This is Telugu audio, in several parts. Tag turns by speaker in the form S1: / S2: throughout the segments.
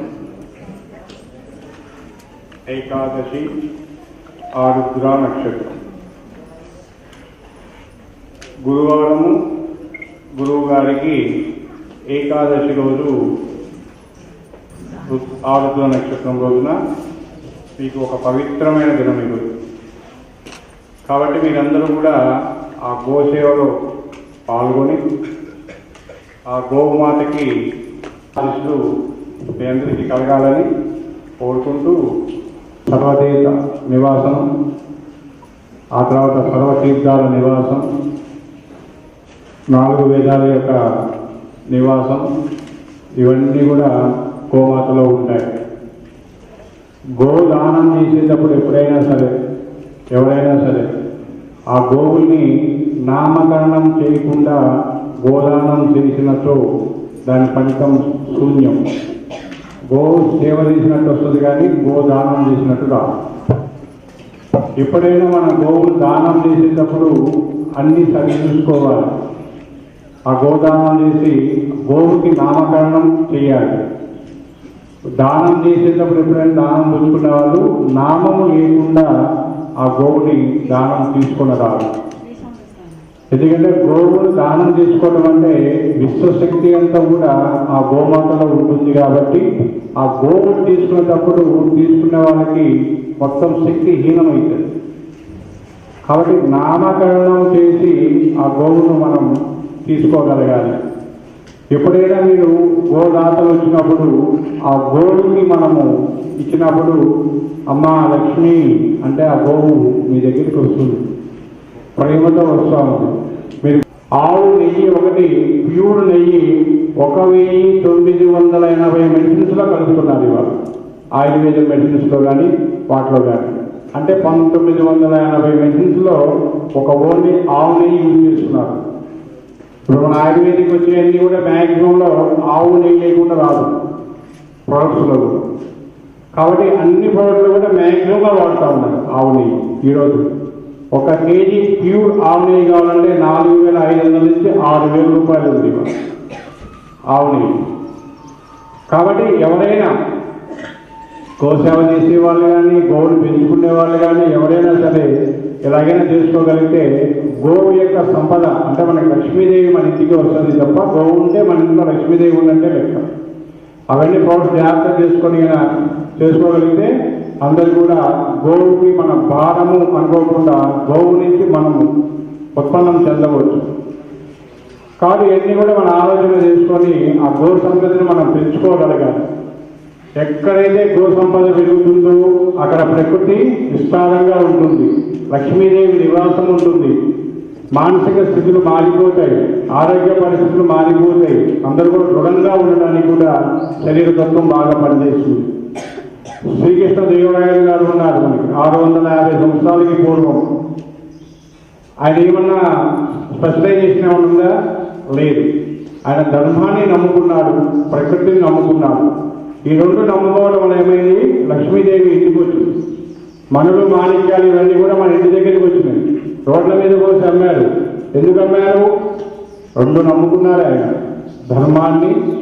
S1: ఏకాదశి ఆరుద్ర నక్షత్రం గురువారము గురువు గారికి ఏకాదశి రోజు ఆరుద్ర నక్షత్రం రోజున మీకు ఒక పవిత్రమైన దినం ఈరోజు కాబట్టి మీరందరూ కూడా ఆ గోసేవలో పాల్గొని ఆ గోమాతకి ఆశీస్సులు మీ అందరికీ కలగాలని కోరుకుంటూ సర్వతీర్థ నివాసం ఆ తర్వాత సర్వతీర్థాల నివాసం నాలుగు వేదాల యొక్క నివాసం ఇవన్నీ కూడా గోమాతలో ఉంటాయి. గోదానం చేసేటప్పుడు ఎప్పుడైనా సరే ఎవరైనా సరే ఆ గోవుల్ని నామకరణం చేయకుండా గోదానం చేసినట్టు దాని ఫలితం శూన్యం. గో సేవ చేసినట్టు వస్తుంది కానీ గోదానం చేసినట్టు రాదు ఎప్పుడైనా మన గోవులు దానం చేసేటప్పుడు అన్ని సరి చూసుకోవాలి. ఆ గోదానం చేసి గోవుకి నామకరణం చేయాలి. దానం చేసేటప్పుడు ఎప్పుడైనా దానం పుచ్చుకున్న వాళ్ళు నామము లేకుండా ఆ గోవుని దానం తీసుకుని రాదు ఎందుకంటే గోవులు దానం చేసుకోవడం అంటే విశ్వశక్తి అంతా కూడా ఆ గోమాతలో ఉంటుంది కాబట్టి ఆ గోవులు తీసుకునేటప్పుడు తీసుకునే వాళ్ళకి మొత్తం శక్తి హీనమవుతుంది. కాబట్టి నామకరణం చేసి ఆ గోవును మనం తీసుకోగలగాలి. ఎప్పుడైనా మీరు గోదాతలు వచ్చినప్పుడు ఆ గోవుకి మనము ఇచ్చినప్పుడు అమ్మా లక్ష్మి అంటే ఆ గోవు మీ దగ్గరికి వస్తుంది. ప్రేమతో వస్తూ. ఉంది మీరు ఆవు నెయ్యి ఒకటి ప్యూర్ నెయ్యి ఒక వెయ్యి తొమ్మిది వందల ఎనభై మెడిసిన్స్లో కలుపుతున్నారు ఇవాళ. ఆయుర్వేద మెడిసిన్స్లో కానీ వాటిలో కానీ. అంటే పంతొమ్మిది వందల ఎనభై మెడిసిన్స్లో ఒక ఓన్లీ ఆవు నెయ్యి యూజ్ చేస్తున్నారు. ఇప్పుడు మన ఆయుర్వేదిక్ వచ్చేవన్నీ కూడా మ్యాక్సిమంలో ఆవు నెయ్యి లేకుండా రాదు. ప్రొడక్ట్స్లో కూడా. కాబట్టి అన్ని ప్రొడక్ట్లు కూడా మ్యాక్సిమంగా వాడుతూ ఉన్నారు ఆవు నెయ్యి ఈరోజు. ఒక కేజీ ప్యూర్ ఆవు నెయ్యి కావాలంటే నాలుగు వేల ఐదు వందల నుంచి ఆరు వేల రూపాయలు ఉంది ఆవు నెయ్యి. కాబట్టి ఎవరైనా గోసేవ చేసే వాళ్ళు కానీ గోవులు పెంచుకునే వాళ్ళు కానీ ఎవరైనా సరే ఎలాగైనా చేసుకోగలిగితే గోవు యొక్క సంపద అంటే మనకి లక్ష్మీదేవి మన ఇంటికి వస్తుంది తప్ప గోవు ఉంటే మన ఇంట్లో లక్ష్మీదేవి ఉన్నట్టే లెక్క. అవన్నీ ప్రొడక్ట్స్ జాగ్రత్త చేసుకొని చేసుకోగలిగితే అందరు కూడా గోవుకి మన భారము అనుకోకుండా గోవు నుంచి మనము ఉత్పన్నం చెందవచ్చు. కాదు ఇవన్నీ కూడా మన ఆలోచన చేసుకొని ఆ గో సంపదని మనం పెంచుకోగలగాలి. ఎక్కడైతే గో సంపద పెరుగుతుందో అక్కడ ప్రకృతి విస్తారంగా ఉంటుంది. లక్ష్మీదేవి నివాసం ఉంటుంది. మానసిక స్థితులు మారిపోతాయి. ఆరోగ్య పరిస్థితులు మారిపోతాయి. అందరూ కూడా దృఢంగా ఉండడానికి కూడా శరీరతత్వం బాగా పనిచేస్తుంది. శ్రీకృష్ణ దేవరాయలు గారు ఉన్నారు మనకి. ఆరు వందల యాభై సంవత్సరాలకి పూర్వం. ఆయన ఏమన్నా స్పెషలైజేషన్ ఏమైనా ఉందా? లేదు. ఆయన ధర్మాన్ని నమ్ముకున్నాడు ప్రకృతిని నమ్ముకున్నాడు. ఈ రెండు నమ్ముకోవడం వల్ల ఏమైంది? లక్ష్మీదేవి ఇంటికి వచ్చింది. మనులు మాణిక్యాలు ఇవన్నీ కూడా మన ఇంటి దగ్గరికి వచ్చినాయి. రోడ్ల మీద పోసి అమ్మారు. ఎందుకు అమ్మారు? రెండు నమ్ముకున్నారు ఆయన. ధర్మాన్ని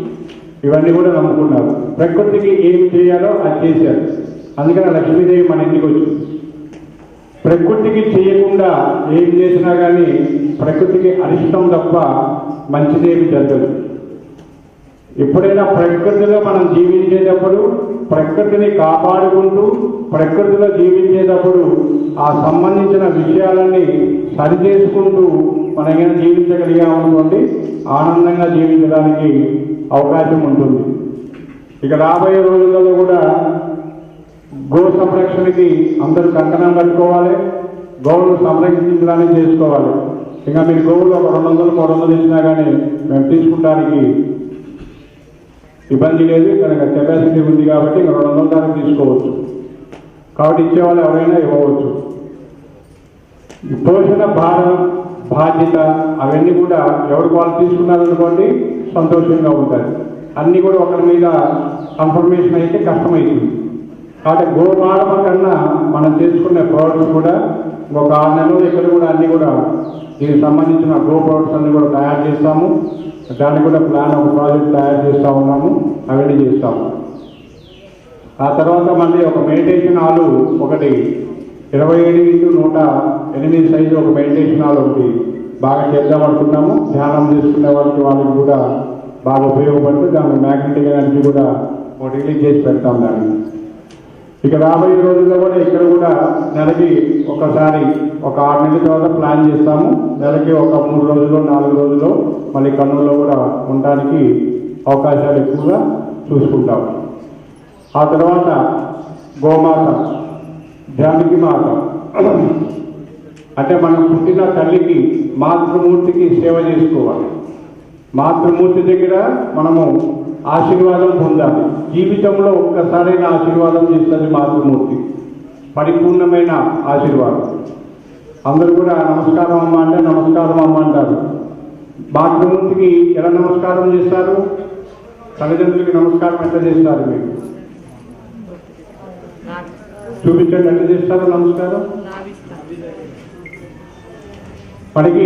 S1: ఇవన్నీ కూడా నమ్ముకున్నారు. ప్రకృతికి ఏం చేయాలో అది చేశారు. అందుకని లక్ష్మీదేవి మన ఇంటికి వచ్చింది. ప్రకృతికి చేయకుండా ఏం చేసినా కానీ ప్రకృతికి అరిష్టం తప్ప మంచిదేమి జరగదు. ఎప్పుడైనా ప్రకృతిలో మనం జీవించేటప్పుడు ప్రకృతిని కాపాడుకుంటూ ప్రకృతిలో జీవించేటప్పుడు ఆ సంబంధించిన విషయాలన్నీ సరి చేసుకుంటూ మనం ఏమైనా జీవించగలిగామనుకోండి ఆనందంగా జీవించడానికి అవకాశం ఉంటుంది. ఇక రాబోయే రోజులలో కూడా గో సంరక్షణకి అందరూ కంకణం కట్టుకోవాలి గోవులు సంరక్షించడానికి చేసుకోవాలి. ఇంకా మీరు గోవులు ఒక రెండు వందలు మూడు వందలు ఇచ్చినా కానీ మేము తీసుకుంటానికి ఇబ్బంది లేదు. ఇక్కడ కెపాసిటీ ఉంది కాబట్టి ఇంకా రెండు వందల దాకా తీసుకోవచ్చు. కాబట్టి ఇచ్చేవాళ్ళు ఎవరైనా ఇవ్వవచ్చు. పోషణ భారం బాధ్యత అవన్నీ కూడా ఎవరికి వాళ్ళు తీసుకున్నారనుకోండి సంతోషంగా ఉంటుంది అన్నీ కూడా ఒకరి మీద కన్ఫర్మేషన్ అయితే కష్టమవుతుంది కాబట్టి గోమాడమ కన్నా మనం చేసుకునే ప్రోడక్ట్స్ కూడా ఒక ఆరు నెలలు ఇక్కడ కూడా అన్నీ కూడా దీనికి సంబంధించిన గో ప్రోడక్ట్స్ అన్నీ కూడా తయారు చేస్తాము. దానికి కూడా ప్లాన్ ఒక ప్రాజెక్ట్ తయారు చేస్తూ ఉన్నాము అవన్నీ చేస్తాము. ఆ తర్వాత మళ్ళీ ఒక మెడిటేషన్ హాలు ఒకటి ఇరవై ఏడు ఇంటూ నూట ఎనిమిది సైజు ఒక మెడిటేషన్ హాల్ ఒకటి బాగా చేద్దాం అనుకున్నాము ధ్యానం చేసుకునే వాళ్ళకి వాళ్ళకి కూడా బాగా ఉపయోగపడుతుంది దాన్ని మ్యాగ్నెటిక్ ఎనర్జీ కూడా ఒకటి రిలీజ్ చేసి పెడతాం దాన్ని. ఇక రాబోయే రోజుల్లో కూడా ఇక్కడ కూడా నెలకి ఒకసారి ఒక ఆరు నెలల తర్వాత ప్లాన్ చేస్తాము. నెలకి ఒక మూడు రోజులు నాలుగు రోజులు మళ్ళీ కర్నూలులో కూడా ఉండడానికి అవకాశాలు ఎక్కువగా చూసుకుంటాము. ఆ తర్వాత గోమాత జానకి మాత. అంటే మనం పుట్టిన తల్లికి మాతృమూర్తికి సేవ చేసుకోవాలి. మాతృమూర్తి దగ్గర మనము ఆశీర్వాదం పొందాలి. జీవితంలో ఒక్కసారైనా ఆశీర్వాదం చేస్తుంది మాతృమూర్తి. పరిపూర్ణమైన ఆశీర్వాదం. అందరూ కూడా నమస్కారం అమ్మ అంటే నమస్కారం అమ్మ అంటారు. మాతృమూర్తికి ఎలా నమస్కారం చేస్తారు? తల్లిదండ్రులకి నమస్కారం ఎట్లా చేస్తారు మీరు? చూపించండి ఎట్లా చేస్తారు? నమస్కారం. మనకి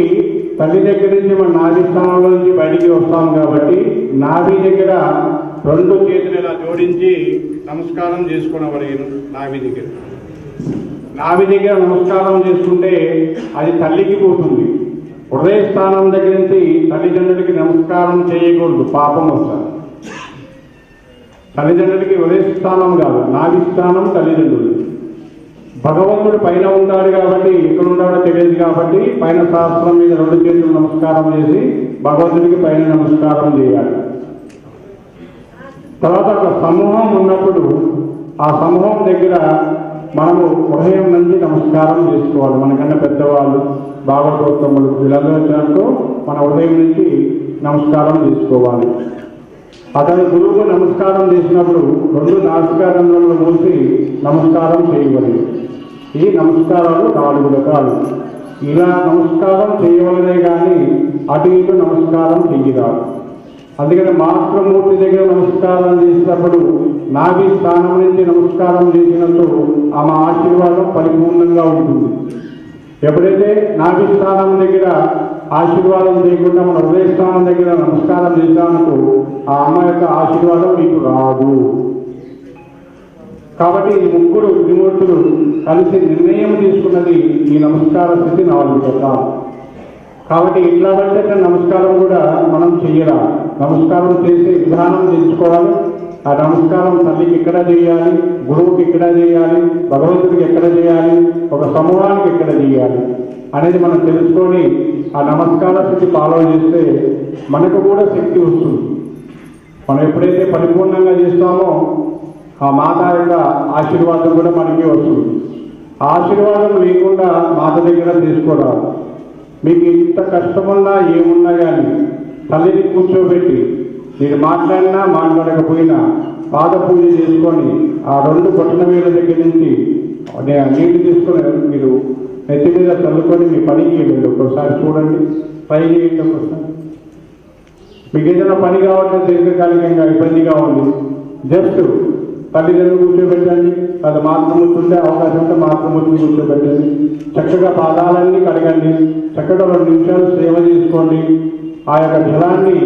S1: తల్లి దగ్గర నుంచి మన నాభి స్థానంలో నుంచి బయటికి వస్తాం కాబట్టి నాభి దగ్గర రెండు చేతులు ఇలా జోడించి నమస్కారం చేసుకోవడం నాభి దగ్గర. నాభి దగ్గర నమస్కారం చేసుకుంటే అది తల్లికి పోతుంది. హృదయ స్థానం దగ్గర నుంచి తల్లిదండ్రులకి నమస్కారం చేయకూడదు పాపం వస్తారు తల్లిదండ్రులకి హృదయ స్థానం కాదు నాభి స్థానం తల్లిదండ్రులు భగవంతుడు పైన ఉన్నాడు కాబట్టి ఎక్కడ ఉన్నాడో తెలియదు కాబట్టి పైన శాస్త్రం మీద రెండు చేతులు నమస్కారం చేసి భగవంతుడికి పైన నమస్కారం చేయాలి. తర్వాత ఒక సమూహం ఉన్నప్పుడు ఆ సమూహం దగ్గర మనము హృదయం నుంచి నమస్కారం చేసుకోవాలి. మనకన్నా పెద్దవాళ్ళు భాగవతోత్తములు వీళ్ళందరూ మన హృదయం నుంచి నమస్కారం చేసుకోవాలి. అతని గురువుకు నమస్కారం చేసినప్పుడు రెండు నాసికారంలో మూసి నమస్కారం చేయవలెను. ఈ నమస్కారాలు నాలుగు రకాలు. ఇలా నమస్కారం చేయవలనే కానీ అటు ఇటు నమస్కారం చెయ్యరాదు. అందుకని మాతృమూర్తి దగ్గర నమస్కారం చేసినప్పుడు నాభి స్థానం నుంచి నమస్కారం చేసినప్పుడు ఆమె ఆశీర్వాదం పరిపూర్ణంగా ఉంటుంది. ఎప్పుడైతే నాభి స్థానం దగ్గర ఆశీర్వాదం చేయకుండా మన హృదయ స్థానం దగ్గర నమస్కారం చేసినందుకు ఆ అమ్మ యొక్క ఆశీర్వాదం మీకు రాదు. కాబట్టి ఈ ముగ్గురు త్రిమూర్తులు కలిసి నిర్ణయం తీసుకున్నది ఈ నమస్కార స్థితి నాలుగు కాబట్టి ఇట్లా పడితే నమస్కారం కూడా మనం చెయ్యరా. నమస్కారం చేసే విధానం తెలుసుకోవాలి. ఆ నమస్కారం తల్లికి ఎక్కడ చేయాలి? గురువుకి ఎక్కడ చేయాలి? భగవంతుడికి ఎక్కడ చేయాలి? ఒక సమూహానికి ఎక్కడ చేయాలి? అనేది మనం తెలుసుకొని ఆ నమస్కార స్థితి ఫాలో చేస్తే మనకు కూడా శక్తి వస్తుంది. మనం ఎప్పుడైతే పరిపూర్ణంగా చేస్తామో ఆ మాత యొక్క ఆశీర్వాదం కూడా మనకి వస్తుంది. ఆశీర్వాదం లేకుండా మాత దగ్గర తీసుకోరాదు. మీకు ఇంత కష్టమున్నా ఏమున్నా కానీ తల్లిని కూర్చోబెట్టి మీరు మాట్లాడినా మాట్లాడకపోయినా పాద పూజ చేసుకొని ఆ రెండు బొట్టల మీద దగ్గర నుంచి నీళ్ళు తీసుకొని మీరు నెత్తి మీద చల్లుకొని మీ పనికి వెళ్ళండి. ఒకసారి చూడండి. ట్రై చేయండి ఒకసారి మీకు ఏదైనా పని కావాలంటే దీర్ఘకాలికంగా ఇబ్బందిగా ఉంది. జస్ట్ తల్లిదండ్రులు కూర్చోబెట్టండి. అది మాత్రము ఉంటే అవకాశం ఉంటే వచ్చి కూర్చోబెట్టండి. చక్కగా పాదాలన్నీ కడగండి. చక్కగా రెండు నిమిషాలు సేవ చేసుకోండి. ఆ యొక్క జలాన్ని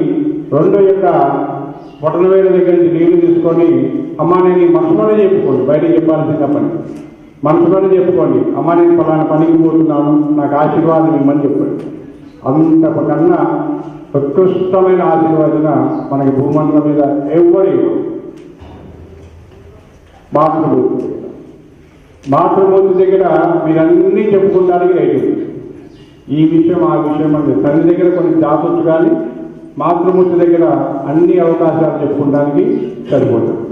S1: రెండు యొక్క పొటనవేల దగ్గర నుంచి నీళ్ళు తీసుకొని అమ్మ నేను ఈ మనసులోనే చెప్పుకోండి. బయటకు చెప్పాల్సిన పని మనసులోనే చెప్పుకోండి. అమ్మ నేను పలానా పనికి పోతున్నాను. నాకు ఆశీర్వాదం ఇమ్మని చెప్పండి. అంతకన్నా ఉత్కృష్టమైన ఆశీర్వాదన మనకి భూమండలం మీద ఎవరి మాతృమూర్తి మాతృమూర్తి దగ్గర మీరన్నీ చెప్పుకోవడానికి రైతు ఈ విషయం ఆ విషయం అంటే తల్లి దగ్గర కొన్ని దాచొచ్చు కానీ మాతృమూర్తి దగ్గర అన్ని అవకాశాలు చెప్పుకోవడానికి సరిపోతుంది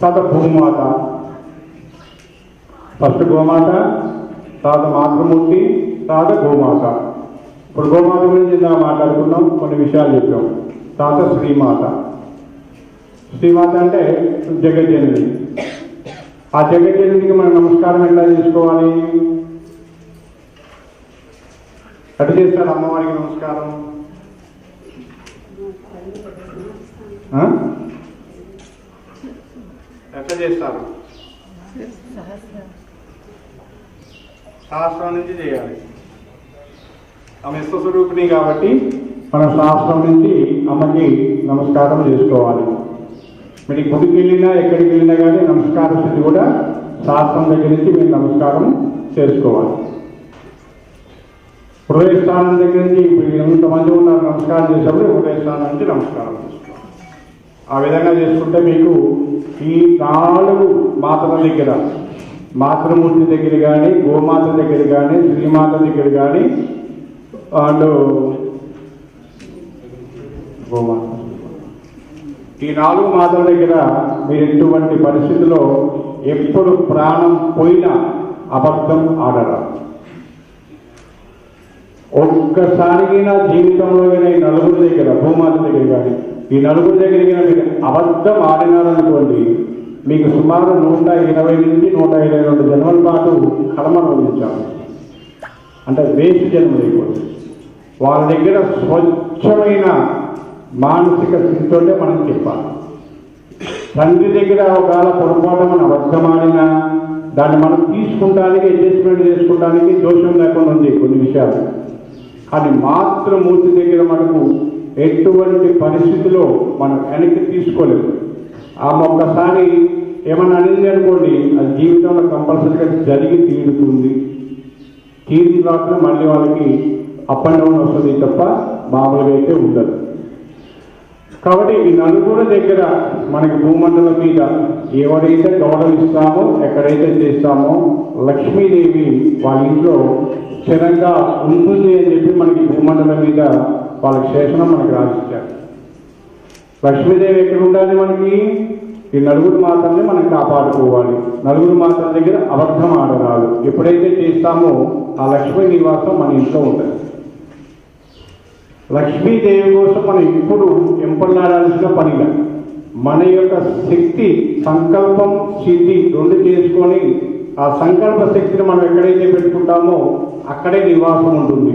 S1: తర్వాత భూమాత. ఫస్ట్ గోమాత తర్వాత మాతృమూర్తి తర్వాత గోమాత. ఇప్పుడు గోమాత గురించి ఇందా మాట్లాడుకున్నాం కొన్ని విషయాలు చెప్పాం. తర్వాత శ్రీమాత. శ్రీమాత అంటే జగజ్జనని. ఆ జగజ్జనుడికి మనం నమస్కారం ఎట్లా చేసుకోవాలి? ఎట్లా చేస్తారు అమ్మవారికి నమస్కారం. ఎట్లా చేస్తారు? శాస్త్రం నుంచి చేయాలి. ఆమె స్వరూపిణి కాబట్టి మనం శాస్త్రం నుంచి అమ్మకి నమస్కారం చేసుకోవాలి. మీరు గుడికి వెళ్ళినా ఎక్కడికి వెళ్ళినా కానీ నమస్కార స్థితి కూడా శాస్త్రం దగ్గర నుంచి మీరు నమస్కారం చేసుకోవాలి. హృదయస్థానం దగ్గర నుంచి ఇప్పుడు ఎంతమంది ఉన్నారు నమస్కారం చేసేప్పుడు హృదయస్థానం నుంచి నమస్కారం చేసుకోవాలి. ఆ విధంగా చేసుకుంటే మీకు ఈ నాలుగు మాతల దగ్గర మాతృమూర్తి దగ్గర కానీ గోమాత దగ్గర కానీ శ్రీమాత దగ్గర కానీ అండ్ గోమాత. ఈ నాలుగు మాతల దగ్గర మీరు ఎటువంటి పరిస్థితిలో ఎప్పుడు ప్రాణం పోయినా అబద్ధం ఆడరా? ఒక్కసారికి నా జీవితంలో కానీ ఈ నలుగురు దగ్గర భూమాత దగ్గర కానీ ఈ నలుగురు దగ్గర మీరు అబద్ధం ఆడినారనుకోండి మీకు సుమారు నూట ఇరవై నుంచి నూట ఇరవై రెండు జన్మల పాటు కర్మ అనుభవించాలి. అంటే వేస్ట్ జన్మ లేకపోతే వాళ్ళ దగ్గర స్వచ్ఛమైన మానసిక స్థితితోటే మనం చెప్పాలి. తండ్రి దగ్గర ఒకవేళ పొరపాటు మనం అబద్ధమాడినా దాన్ని మనం తీసుకుంటానికి అడ్జస్ట్మెంట్ చేసుకోవడానికి దోషం లేకుండా ఉంది కొన్ని విషయాలు. కానీ మాతృమూర్తి దగ్గర మనకు ఎటువంటి పరిస్థితిలో మనం వెనక్కి తీసుకోలేదు. ఆమె ఒక్కసారి ఏమైనా అనింది అనుకోండి అది జీవితంలో కంపల్సరీగా జరిగి తీరుతుంది. తీరిన తర్వాత మళ్ళీ వాళ్ళకి అప్ అండ్ డౌన్ వస్తుంది తప్ప మామూలుగా అయితే ఉండదు. కాబట్టి ఈ నలుగురు దగ్గర మనకి భూమండలం మీద ఎవరైతే గౌరవిస్తామో ఎక్కడైతే చేస్తామో లక్ష్మీదేవి వాళ్ళ ఇంట్లో స్థిరంగా ఉంటుంది అని చెప్పి మనకి భూమండలం మీద వాళ్ళ శేషణం మనకి రాసిచ్చారు. లక్ష్మీదేవి ఎక్కడ ఉండాలి మనకి? ఈ నలుగురు మాత్రమే మనం కాపాడుకోవాలి. నలుగురు మాత్రం దగ్గర అబద్ధం ఆడరాదు. ఎప్పుడైతే చేస్తామో ఆ లక్ష్మీ నివాసం మన ఇంట్లో ఉంటుంది. లక్ష్మీదేవి కోసం మనం ఇప్పుడు ఎంపలాడాల్సిన పనిగా. మన యొక్క శక్తి సంకల్పం సిద్ధి రెండు చేసుకొని ఆ సంకల్ప శక్తిని మనం ఎక్కడైతే పెట్టుకుంటామో అక్కడే నివాసం ఉంటుంది.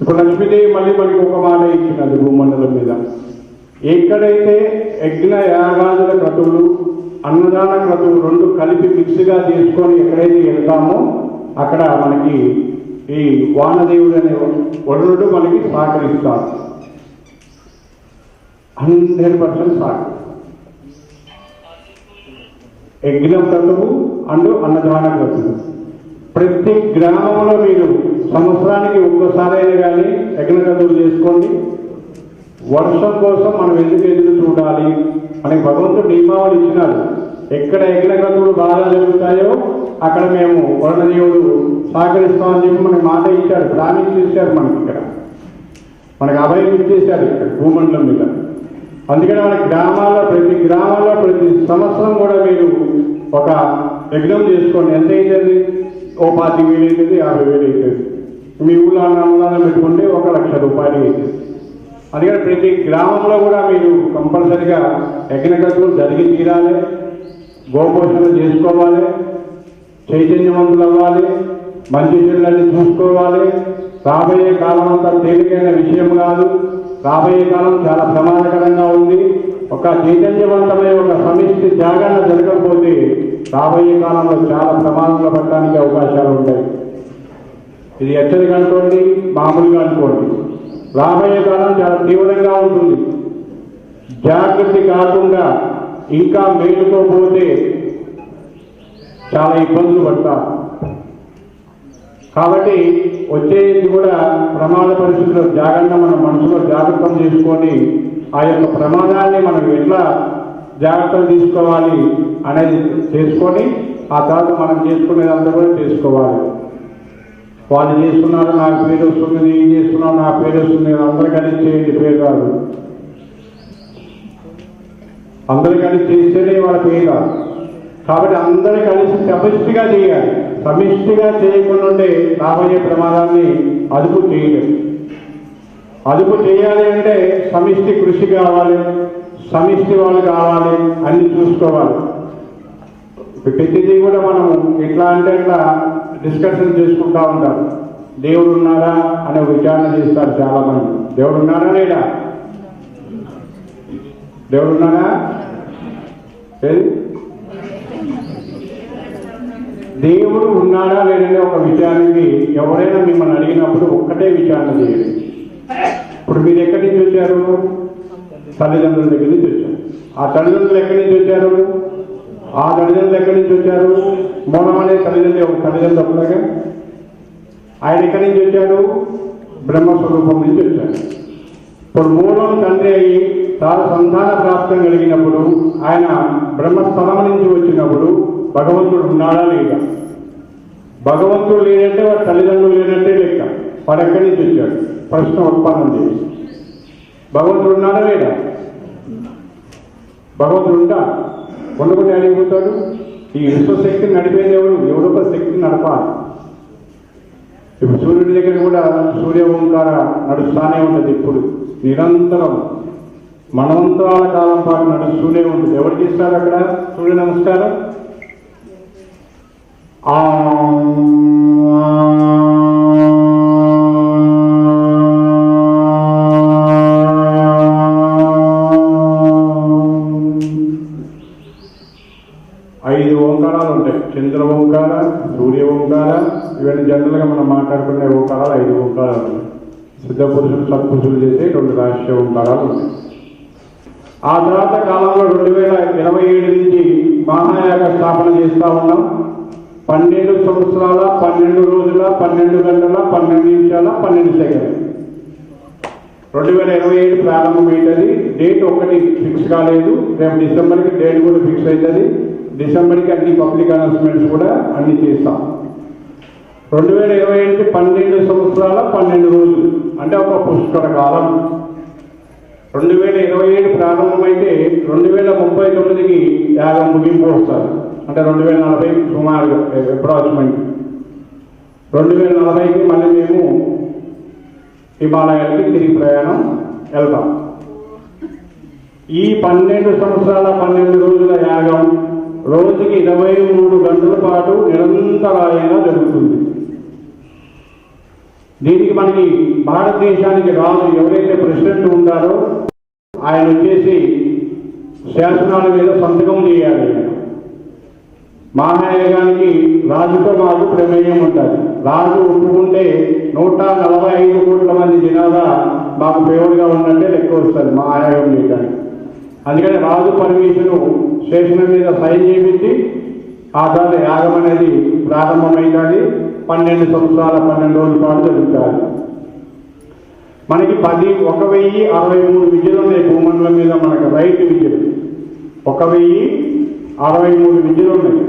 S1: ఇప్పుడు లక్ష్మీదేవి మళ్ళీ మనకి ఒక మాట ఇచ్చినది భూమండలం మీద. ఎక్కడైతే యజ్ఞ యాగాదుల క్రతువులు అన్నదాన క్రతువులు రెండు కలిపి మిక్స్గా చేసుకొని ఎక్కడైతే వెళ్తామో అక్కడ మనకి ఈ వానదేవుడు అనే వరుడు మనకి సహకరిస్తాడు హండ్రెడ్ పర్సెంట్ సాగు యజ్ఞం క్రతువు అండ్ అన్నదాన క్రతువు ప్రతి గ్రామంలో మీరు సంవత్సరానికి ఒక్కసారైనా కానీ యజ్ఞ క్రతువులు చేసుకోండి. వర్షం కోసం మనం ఎందుకు ఎదురు చూడాలి? అని భగవంతుడు నియమావళి ఇచ్చినాడు. ఎక్కడ యజ్ఞ క్రతువులు బాగా జరుగుతాయో అక్కడ మేము వరుణదేవుడు సహకరిస్తామని చెప్పి మనకి మాట ఇచ్చాడు. ప్రామిస్ చేశారు మనకి ఇక్కడ. మనకి అభయం ఇచ్చేశారు ఇక్కడ భూమండలం మీద. అందుకని మన గ్రామాల్లో ప్రతి గ్రామాల్లో ప్రతి సంవత్సరం కూడా మీరు ఒక యజ్ఞం చేసుకోండి. ఎంత అవుతుంది ఓ పాతి వేలు అవుతుంది యాభై వేలు అవుతుంది మీ ఊళ్ళో అన్నదానం పెట్టుకుంటే ఒక లక్ష రూపాయలు అవుతుంది అందుకని ప్రతి గ్రామంలో కూడా మీరు కంపల్సరిగా యజ్ఞకతులు జరిగి తీరాలి. గోపోషణ చేసుకోవాలి. చైతన్యవంతులు అవ్వాలి మంచి చెడులని చూసుకోవాలి. రాబోయే కాలం అంతా తేలికైన విషయం కాదు. రాబోయే కాలం చాలా ప్రమాదకరంగా ఉంది. ఒక చైతన్యవంతమైన ఒక సమిష్టి త్యాగాన జరగకపోతే రాబోయే కాలంలో చాలా ప్రమాదంలో పడడానికి అవకాశాలు ఉంటాయి. ఇది హెచ్చరిక అనుకోండి మామూలుగా అనుకోండి. రాబోయే కాలం చాలా తీవ్రంగా ఉంటుంది. జాగ్రత్త కాకుండా ఇంకా మేలుకోపోతే చాలా ఇబ్బందులు పడతారు కాబట్టి వచ్చేది కూడా ప్రమాద పరిస్థితుల్లో జాగ్రత్త మన మనసులో జాగ్రత్తలు చేసుకొని ఆ యొక్క ప్రమాదాన్ని మనం ఎట్లా జాగ్రత్తలు తీసుకోవాలి అనేది చేసుకొని ఆ తర్వాత మనం చేసుకునేదంతా కూడా చేసుకోవాలి. వాళ్ళు చేస్తున్నారు నాకు పేరు వస్తుంది నేను చేస్తున్నాను నా పేరు వస్తుంది అందరు కలిసి చేయండి పేరు కాదు అందరు కలిసి చేస్తేనే వాళ్ళ పేరు కాదు కాబట్టి అందరూ కలిసి సమిష్టిగా చేయాలి. సమిష్టిగా చేయకుండా ఉండే రాబోయే ప్రమాదాన్ని అదుపు చేయలేదు అదుపు చేయాలి అంటే సమిష్టి కృషి కావాలి సమిష్టి వాళ్ళు కావాలి అన్ని చూసుకోవాలి. ప్రతిదీ కూడా మనం ఎట్లా అంటే అట్లా డిస్కషన్ చేసుకుంటా ఉంటాం. దేవుడు ఉన్నారా అనే విచారణ చేస్తారు చాలా మంది దేవుడు ఉన్నారా లేడా దేవుడు ఉన్నారా ఏది? దేవుడు ఉన్నాడా లేదనే ఒక విచారణకి ఎవరైనా మిమ్మల్ని అడిగినప్పుడు ఒక్కటే విచారణ చేయండి. ఇప్పుడు మీరు ఎక్కడి నుంచి వచ్చారు? తల్లిదండ్రుల దగ్గర నుంచి వచ్చారు. ఆ తల్లిదండ్రులు ఎక్కడి నుంచి వచ్చారు? ఆ తల్లిదండ్రులు ఎక్కడి నుంచి వచ్చారు? మూలం అనే తల్లిదండ్రులు ఒక తల్లిదండ్రులు ఒకలాగా ఆయన ఎక్కడి నుంచి వచ్చాడు బ్రహ్మస్వరూపం నుంచి వచ్చాడు ఇప్పుడు మూలం తండ్రి అయ్యి తాను సంతాన ప్రాప్తం కలిగినప్పుడు ఆయన బ్రహ్మస్థలం నుంచి వచ్చినప్పుడు భగవంతుడు ఉన్నాడా లేదా? భగవంతుడు లేనంటే వాడు తల్లిదండ్రులు లేనంటే లెక్క. వాడు ఎక్కడి నుంచి వచ్చాడు? ప్రశ్న ఉత్పన్నం చేసి. భగవంతుడు ఉన్నాడా లేడా భగవంతుడు ఉంటా? ఉండకుండా అడిగిపోతాడు ఈ విశ్వశక్తిని నడిపేది ఎవరు? ఎవరో ఒక శక్తిని నడపాలి. ఇప్పుడు సూర్యుడి దగ్గర కూడా సూర్య ఓంకార నడుస్తానే ఉంటుంది ఇప్పుడు. నిరంతరం. మనవంతరాల కాలం పాటు నడుస్తూనే ఉంటుంది. ఎవరు చేస్తారు అక్కడ? సూర్య నమస్కారం? ఐదు ఓంకారాలు ఉంటాయి. చంద్ర ఓంకార సూర్య ఓంకార ఇవన్నీ జనరల్గా మనం మాట్లాడుకునే ఓంకారాలు ఐదు ఓంకారాలు ఉన్నాయి సిద్ధ పురుషులు సత్పురుషులు చేసే రెండు రాష్ట్రీయ ఓంకారాలు ఉన్నాయి ఆ తర్వాత కాలంలో రెండు వేల ఇరవై ఏడు నుంచి మహాయాగ స్థాపన చేస్తా ఉన్నాం. పన్నెండు సంవత్సరాల పన్నెండు రోజుల పన్నెండు గంటల పన్నెండు నిమిషాల పన్నెండు సెకండ్ రెండు వేల ఇరవై ఏడు ప్రారంభమైంది డేట్ ఒకటి ఫిక్స్ కాలేదు. రేపు డిసెంబర్కి డేట్ కూడా ఫిక్స్ అవుతుంది. డిసెంబర్కి అన్ని పబ్లిక్ అనౌన్స్మెంట్స్ కూడా అన్ని చేస్తాం. రెండు వేల ఇరవై ఏడు పన్నెండు సంవత్సరాల పన్నెండు రోజులు. అంటే ఒక పుష్కర కాలం. రెండు వేల ఇరవై ఏడు ప్రారంభమైతే రెండు వేల ముప్పై తొమ్మిదికి యాగం ముగింపు వస్తారు అంటే రెండు వేల నలభై సుమారుగా అప్రాక్సిమేట్ రెండు వేల నలభైకి మళ్ళీ మేము హిమాలయాలకి తిరిగి ప్రయాణం వెళ్తాం. ఈ పన్నెండు సంవత్సరాల పన్నెండు రోజుల యాగం రోజుకి ఇరవై మూడు గంటల పాటు నిరంతరాయంగా జరుగుతుంది. దీనికి మనకి భారతదేశానికి రాజు ఎవరైతే ప్రెసిడెంట్ ఉన్నారో ఆయన వచ్చేసి శాసనాల మీద సంతకం చేయాలి. మహాయాగానికి రాజుతో మాకు ప్రమేయం ఉంటుంది రాజు ఒప్పుకుంటే నూట నలభై ఐదు కోట్ల మంది జనాభా మాకు ఫేవర్గా ఉన్నట్టే లెక్క వస్తుంది మహాయాగం చేయడానికి అందుకని రాజు పర్మిషన్ స్టేషన్ మీద సైన్ చేయించి ఆ తర్వాత యాగం అనేది ప్రారంభమైందని పన్నెండు సంవత్సరాల పన్నెండు రోజుల పాటు జరుగుతారు మనకి పది ఒక వెయ్యి అరవై మూడు విద్యలు ఉన్నాయి భూమండలం మీద మనకు రైతు విద్యలు. ఒక వెయ్యి అరవై మూడు విద్యలు ఉన్నాయి.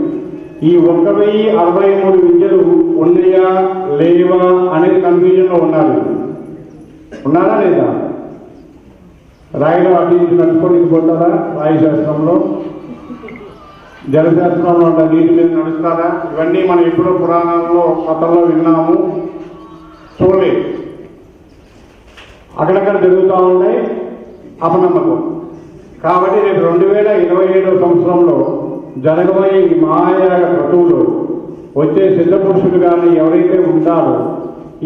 S1: ఈ ఒక్క వెయ్యి అరవై మూడు విద్యలు ఉన్నాయా లేవా అనేది కన్ఫ్యూజన్లో ఉన్నారు. ఉన్నారా లేదా? రాయడం అటు ఇటు నడుచుకొని పోతారా? రాయశాస్త్రంలో? జలశాస్త్రంలో ఉన్న నీటి మీద నడుస్తారా? ఇవన్నీ మనం ఎప్పుడో పురాణాల్లో కథల్లో విన్నాము. చూడలే అక్కడక్కడ జరుగుతూ ఉన్నాయి అపనమ్మకం. కాబట్టి రేపు రెండు వేల ఇరవై ఏడవ సంవత్సరంలో జరగబోయే ఈ మహాయాగ క్రతువులు వచ్చే సిద్ధ పురుషులు కానీ ఎవరైతే ఉంటారో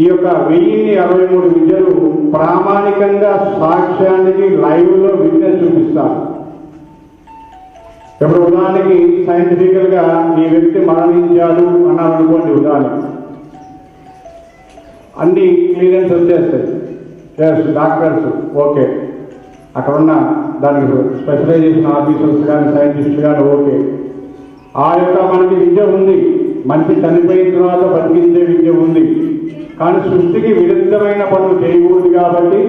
S1: ఈ యొక్క వెయ్యిన్ని అరవై మూడు విద్యలు ప్రామాణికంగా సాక్ష్యానికి లైవ్లో విద్య చూపిస్తారు. ఇప్పుడు ఉదాహరణకి సైంటిఫికల్గా ఈ వ్యక్తి మరణించాడు అన్నారనుకోండి ఉదాహరణ అన్ని క్లియరెన్స్ వచ్చేస్తాయి. ఎస్ డాక్టర్స్ ఓకే అక్కడ ఉన్న దానికి స్పెషలైజేషన్ ఆఫీసర్స్ కానీ సైంటిస్ట్ కానీ ఓకే ఆ యొక్క మనకి విద్య ఉంది. మనిషి చనిపోయిన తర్వాత బతికించే విద్య ఉంది. కానీ సృష్టికి విరుద్ధమైన పనులు చేయకూడదు కాబట్టి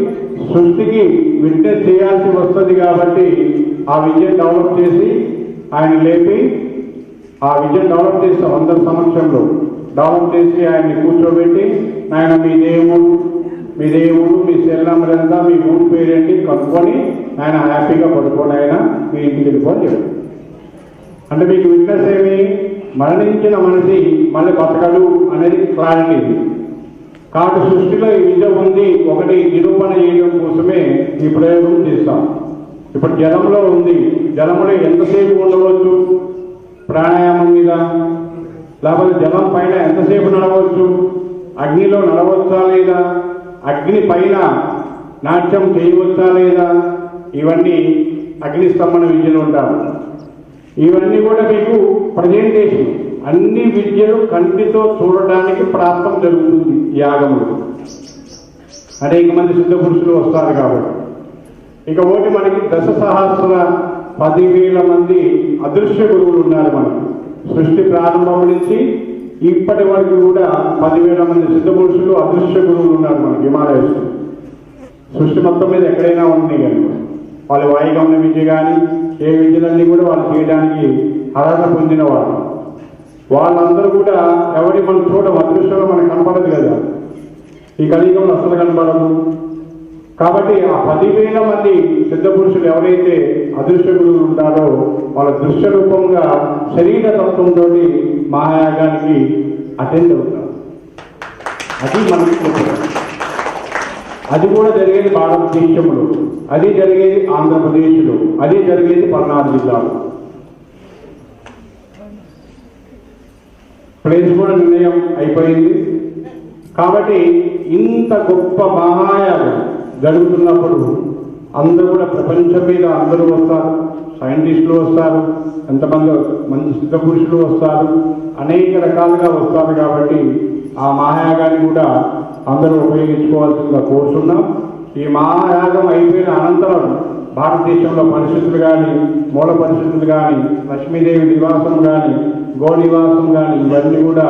S1: సృష్టికి విద్య చేయాల్సి వస్తుంది కాబట్టి ఆ విద్య డెవలప్ చేసి ఆయన లేపి ఆ విద్య డెవలప్ చేస్తాం అందరి సమక్షంలో డెవలప్ చేసి ఆయన్ని కూర్చోబెట్టి ఆయన మీ దేవుడు మీ దేవుడు మీ సెల్ నెంబర్ ఎంత మీ ఊరి పేరేంటి? కనుక్కొని ఆయన హ్యాపీగా పడుకోండి ఆయన మీ ఇంటికి వెళ్ళిపోని అంటే మీకు విట్నెస్ ఏమి? మరణించిన మనిషి మళ్ళీ బతకడు అనేది క్లారిటీ కాబట్టి సృష్టిలో ఈ విద్య ఉంది. ఒకటి నిరూపణ చేయడం కోసమే ఈ ప్రయోగం చేస్తాం. ఇప్పుడు జలంలో ఉంది. జలంలో ఎంతసేపు ఉండవచ్చు? ప్రాణాయామం మీద? లేకపోతే జలం పైన ఎంతసేపు నడవచ్చు? అగ్నిలో నడవచ్చా లేదా? అగ్ని పైన నాట్యం చేయవచ్చా లేదా? ఇవన్నీ అగ్నిస్తంభన విద్యలు ఉంటారు ఇవన్నీ కూడా మీకు ప్రజెంటేషన్ అన్ని విద్యలు కంటితో చూడడానికి ప్రాప్తం జరుగుతుంది యాగములు అనేక మంది సిద్ధ పురుషులు వస్తారు కాబట్టి. ఇక ఒకటి మనకి దశ సహస్ర పదివేల మంది అదృశ్య గురువులు ఉన్నారు మనకి. సృష్టి ప్రారంభం నుంచి ఇప్పటి వరకు కూడా పదివేల మంది సిద్ధ పురుషులు అదృశ్య గురువులు ఉన్నారు మనకి హిమాలయస్ సృష్టి మొత్తం మీద ఎక్కడైనా ఉన్నాయి కనుక వాళ్ళు వాయుగమన విద్య కానీ ఏ విద్యలన్నీ కూడా వాళ్ళు చేయడానికి అర్హత పొందిన వాళ్ళందరూ కూడా ఎవరి మనం చూడడం అదృష్టంలో మనకు కనపడదు కదా. ఈ కలియుగంలో అసలు కనపడదు. కాబట్టి ఆ పదివేల మంది సిద్ధ పురుషులు ఎవరైతే అదృష్టకులు ఉంటారో వాళ్ళ దృశ్య రూపంగా శరీర తత్వంతో మహాయాగానికి అటెండ్ అవుతారు. అది మనకి అది కూడా జరిగేది భారతదేశంలో అది జరిగేది ఆంధ్రప్రదేశ్లో అది జరిగేది పల్నాడు జిల్లాలో. ప్లేస్ కూడా నిర్ణయం అయిపోయింది. కాబట్టి ఇంత గొప్ప మహాయాలు జరుగుతున్నప్పుడు అందరూ కూడా ప్రపంచం మీద అందరూ వస్తారు. సైంటిస్టులు వస్తారు ఎంతమంది మంచి సిద్ధ పురుషులు వస్తారు అనేక రకాలుగా వస్తారు కాబట్టి ఆ మహాయాగాన్ని కూడా అందరూ ఉపయోగించుకోవాల్సిందిగా కోరుతున్నాం ఈ మహాయాగం అయిపోయిన అనంతరం భారతదేశంలో పరిస్థితులు కానీ మూల పరిస్థితులు కానీ లక్ష్మీదేవి నివాసం కానీ గో నివాసం కానీ ఇవన్నీ కూడా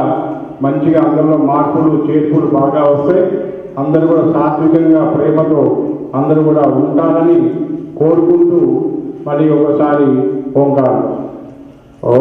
S1: మంచిగా అందరిలో మార్పులు చేర్పులు బాగా వస్తాయి అందరూ కూడా సాత్వికంగా ప్రేమతో అందరూ కూడా ఉంటారని కోరుకుంటూ మరి ఒకసారి ఓంకారం. ఓ